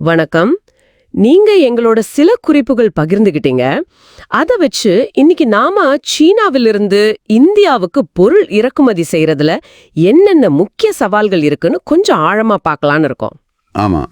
வணக்கம். நீங்க எங்களோட சில குறிப்புகள் பகிர்ந்துகிட்டீங்க. அத வச்சு இன்னைக்கு நாம சீனாவிலிருந்து இந்தியாவுக்கு பொருள் இறக்குமதி செய்யறதுல என்னென்ன முக்கிய சவால்கள் இருக்குன்னு கொஞ்சம் ஆழமா பார்க்கலான்னு இருக்கோம். ஆமா.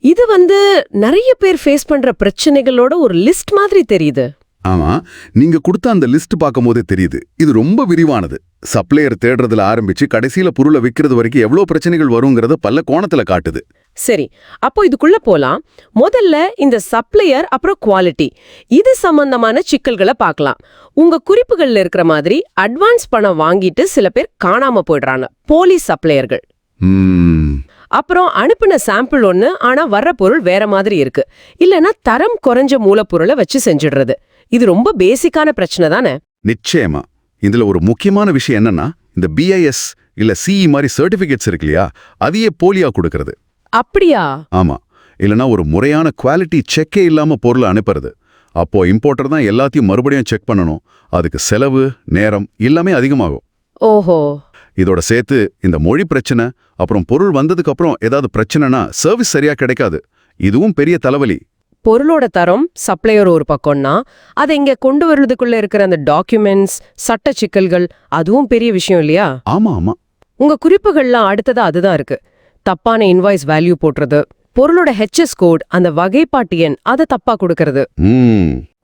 இது வந்து நிறைய பேர் ஃபேஸ் பண்ற பிரச்சனைகளோட ஒரு லிஸ்ட் மாதிரி தெரியுது. ஆமா நீங்க கொடுத்த அந்த லிஸ்ட் பார்க்கும்போதே தெரியுது. இது ரொம்ப விரிவானது. சப்ளையர் தேடுறதுல ஆரம்பிச்சு கடைசியில பொருளை விக்கிறது வரைக்கும் எவ்வளவு பிரச்சனைகள் வருங்கிறத பல கோணத்துல காட்டுது. சரி அப்போ இதுக்குள்ள போலாம். முதல்ல இந்த சப்ளையர் அப்புறம் குவாலிட்டி இது சம்பந்தமான சிக்கல்களை பார்க்கலாம். உங்க குறிப்புகள்ல இருக்கிற மாதிரி அட்வான்ஸ் பணம் வாங்கிட்டு சில பேர் காணாம போயிடுறாங்க. போலி சப்ளையர்கள் ம், அப்புறம் அனுப்பின சாம்பிள் ஒண்ணு ஆனா வர்ற பொருள் வேற மாதிரி இருக்கு. இல்லனா தரம் குறைஞ்ச மூலப்பொருளை வச்சு செஞ்சிடுறது. இது ரொம்ப பேசிக்கான பிரச்சனை தானே? நிச்சயமா. இதுல ஒரு முக்கியமான விஷயம் என்னன்னா இந்த பிஐஎஸ் இல்ல சிஇ மாதிரி சர்டிபிகேட்ஸ் இருக்கு இல்லையா அதையே போலியா கொடுக்கறது. அப்படியா? ஆமா. இல்லனா ஒரு முறையான குவாலிட்டி செக்கே இல்லாம பொருளை அனுப்புறது. அப்போ இம்போர்ட்டர் தான் எல்லாத்தையும் மறுபடியும் செக் பண்ணணும். அதுக்கு செலவு நேரம் எல்லாமே அதிகமாகும். ஓஹோ. இதோட சேர்த்து இந்த மொழி பிரச்சனை அப்புறம் பொருள் வந்ததுக்கு அப்புறம் ஏதாவது பிரச்சனைனா சர்வீஸ் சரியா கிடைக்காது. இதுவும் பெரிய தலைவலி. பொருளோட தரம் சப்ளையர் ஒரு பக்கம்னா அதை இங்க கொண்டு வர்றதுக்குள்ள இருக்கிற அந்த டாக்குமெண்ட்ஸ் சட்ட சிக்கல்கள் அதுவும் பெரிய விஷயம் இல்லையா? ஆமா ஆமா. உங்க குறிப்புகள்லாம் அடுத்ததா அதுதான் இருக்கு. தப்பான இன்வாய்ஸ் வேல்யூ போடுறது பொருளோட ஹெச்எஸ் கோட் அந்த வகைப்பாட்டு எண் அதை தப்பா கொடுக்கறது.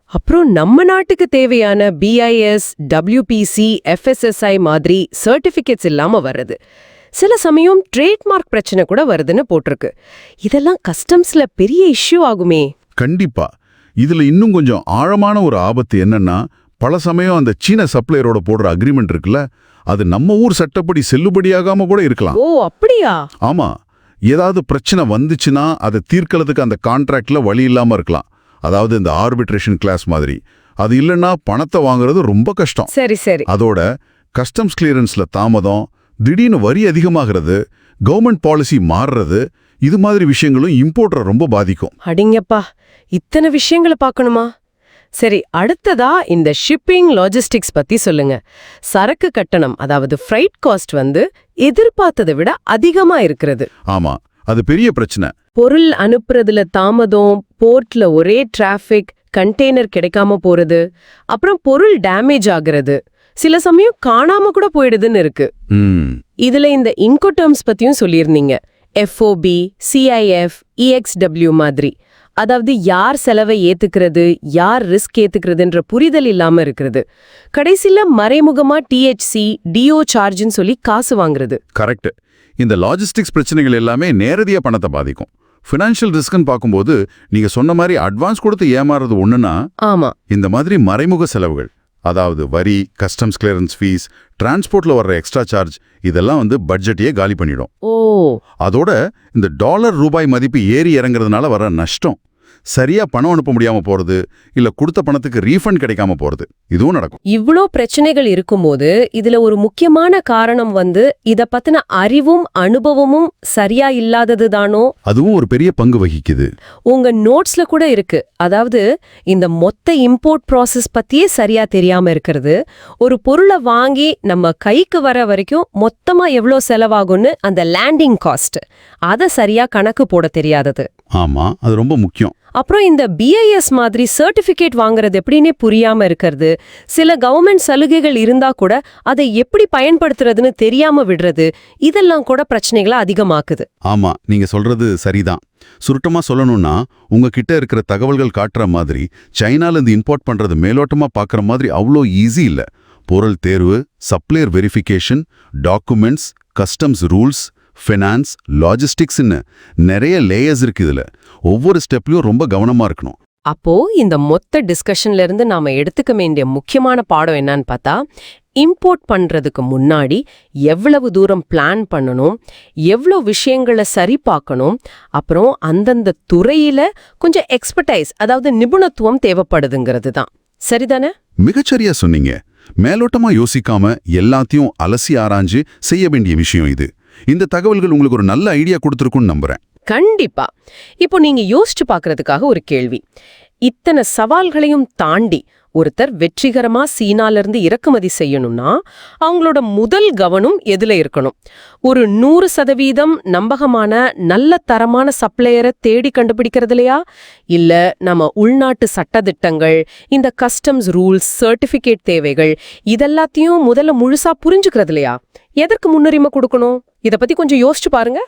அப்புறம் நம்ம நாட்டுக்கு தேவையான பிஐஎஸ் டபிள்யூபிசி எஃப்எஸ்எஸ்ஐ மாதிரி சர்டிபிகேட்ஸ் இல்லாம வர்றது. சில சமயம் ட்ரேட்மார்க் பிரச்சனை கூட வருதுன்னு போட்டிருக்கு. இதெல்லாம் கஸ்டம்ஸ்ல பெரிய இஷ்யூ ஆகுமே. கண்டிப்பா. இதுல இன்னும் கொஞ்சம் ஆழமான ஒரு ஆபத்து என்னன்னா பல சமயம் அந்த சீன சப்ளையரோட போடுற அக்ரிமெண்ட் இருக்குல்ல அது நம்ம ஊர் சட்டப்படி செல்லுபடியாகாம கூட இருக்கலாம். ஓ அப்படியா? ஆமா. ஏதாவது பிரச்சனை வந்துச்சுன்னா அதை தீர்க்கறதுக்கு அந்த கான்ட்ராக்ட்ல வழி இல்லாம இருக்கலாம். அதாவது இந்த ஆர்பிட்ரேஷன் கிளாஸ் மாதிரி. அது இல்லைன்னா பணத்தை வாங்குறது ரொம்ப கஷ்டம். சரி சரி. அதோட கஸ்டம்ஸ் கிளியரன்ஸ்ல தாமதம் திடீர்னு வரி அதிகமாகிறது கவர்மெண்ட் பாலிசி மாறுறது இது மாதிரி விஷயங்களும் இம்போர்ட்டரை ரொம்ப பாதிக்கும். அடிங்கப்பா இத்தனை விஷயங்களை பார்க்கணுமா? சரி அடுத்ததா இந்த ஷிப்பிங் லாஜிஸ்டிக்ஸ் பத்தி சொல்லுங்க. சரக்கு கட்டணம் அதாவது ஃப்ரைட் காஸ்ட் வந்து எதிர்பார்த்ததை விட அதிகமா இருக்கிறது. ஆமா அது பெரிய பிரச்சனை. பொருள் அனுப்புறதுல தாமதம் போர்ட்ல ஒரே டிராஃபிக் கண்டெய்னர் கிடைக்காம போறது அப்புறம் பொருள் டேமேஜ் ஆகுறது. சில சமயம் காணாம கூட போயிடுதுன்னு இருக்கு. இதுல இந்த இன்கோடர்ம்ஸ் பத்தியும் சொல்லியிருந்தீங்க. எஃப்ஓபி சிஐஎஃப் இஎக்ஸ்டபிள்யூ மாதிரி. அதாவது யார் செலவை ஏத்துக்கிறது யார் ரிஸ்க் ஏத்துக்கிறதுன்ற புரிதல் இல்லாம இருக்கிறது. கடைசில மறைமுகமா டிஹெச்சி டிஓ சார்ஜ்னு சொல்லி காசு வாங்குறது. கரெக்ட் இந்த லாஜிஸ்டிக்ஸ் பிரச்சனைகள் எல்லாமே நேரடியா பணத்தை பாதிக்கும். ஃபினான்ஷியல் ரிஸ்க்னு பார்க்கும்போது நீங்க சொன்ன மாதிரி அட்வான்ஸ் கொடுத்து ஏமாறுறது ஒண்ணுன்னா ஆமா. இந்த மாதிரி மறைமுக செலவுகள். அதாவது வரி கஸ்டம்ஸ் கிளியரன்ஸ் ஃபீஸ் டிரான்ஸ்போர்ட்ல வர்ற எக்ஸ்ட்ரா சார்ஜ் இதெல்லாம் வந்து பட்ஜெட்டையே காலி பண்ணிடும். ஓ. அதோட இந்த டாலர் ரூபாய் மதிப்பு ஏறி இறங்குறதுனால வர நஷ்டம். சரியா பணம் அனுப்ப முடியாம போறது இல்ல கொடுத்த பணத்துக்கு ரீஃபண்ட் கிடைக்காம போறது இதுவும் நடக்கும். இவ்ளோ பிரச்சனைகள் இருக்கும்போது இதுல ஒரு முக்கியமான காரணம் வந்து இத பத்தின அறிவும் அனுபவமும் சரியா இல்லாதது தானோ? அதுவும் ஒரு பெரிய பங்கு வகிக்குது. உங்க நோட்ஸ்ல கூட இருக்கு. அதாவது இந்த மொத்த இம்போர்ட் ப்ராசஸ் பத்தியே சரியா தெரியாம இருக்கிறது. ஒரு பொருளை வாங்கி நம்ம கைக்கு வர வரைக்கும் மொத்தமா எவ்ளோ செலவாகும்னு அந்த லேண்டிங் காஸ்ட் அத சரியா கணக்கு போட தெரியாதது. ஆமா அது ரொம்ப முக்கியம். அப்புறம் இந்த பிஐஎஸ் மாதிரி சர்டிபிகேட் வாங்குறது எப்படின்னே புரியாம இருக்கிறது. சில கவர்மெண்ட் சலுகைகள் இருந்தா கூட அதை எப்படி பயன்படுத்துறதுன்னு தெரியாம விடுறது. இதெல்லாம் கூட பிரச்சனைகளை அதிகமாக்குது. ஆமா நீங்க சொல்றது சரிதான். சுருட்டமா சொல்லணும்னா உங்ககிட்ட இருக்கிற தகவல்கள் காட்டுற மாதிரி சைனால இருந்து இம்போர்ட் பண்றது மேலோட்டமா பார்க்குற மாதிரி அவ்வளோ ஈஸி இல்ல. பொருள் தேர்வு supplier verification documents customs rules finance லாஜிஸ்டிக்ஸ்னு நிறைய லேயர்ஸ் இருக்கு இதுல. ஒவ்வொரு ஸ்டெப்லயும் ரொம்ப கவனமா இருக்கணும். அப்போ இந்த மொத்த டிஸ்கஷன்ல இருந்து நாம எடுத்துக்க வேண்டிய முக்கியமான பாடம் என்னன்னு பார்த்தா இம்போர்ட் பண்றதுக்கு முன்னாடி எவ்வளவு தூரம் பிளான் பண்ணணும் எவ்வளோ விஷயங்களை சரி பார்க்கணும் அப்புறம் அந்தந்த துறையில கொஞ்சம் எக்ஸ்பர்டைஸ் அதாவது நிபுணத்துவம் தேவைப்படுதுங்கிறது தான். சரிதானே? மிகச்சரியா சொன்னீங்க. மேலோட்டமா யோசிக்காம எல்லாத்தையும் அலசி ஆராய்ஞ்சு செய்ய வேண்டிய விஷயம் இது. இந்த தகவல்கள் உங்களுக்கு ஒரு நல்ல ஐடியா கொடுத்துருக்குன்னு நம்புறேன். கண்டிப்பா. இப்போ நீங்க யோசிச்சு பாக்குறதுக்காக ஒரு கேள்வி. இத்தனை சவால்களையும் தாண்டி ஒருத்தர் வெற்றிகரமா சீனால இருந்து இறக்குமதி செய்யணும்னா அவங்களோட முதல் கவனம் எதுல இருக்கணும்? ஒரு நூறு சதவீதம் நம்பகமான நல்ல தரமான சப்ளையரை தேடி கண்டுபிடிக்கிறதுலையா இல்ல நம்ம உள்நாட்டு சட்டத்திட்டங்கள் இந்த கஸ்டம்ஸ் ரூல்ஸ் சர்டிபிகேட் தேவைகள் இதெல்லாத்தையும் முதல்ல முழுசா புரிஞ்சுக்கிறதுலையா எதற்கு முன்னுரிமை கொடுக்கணும்? இதை பத்தி கொஞ்சம் யோசிச்சு பாருங்க.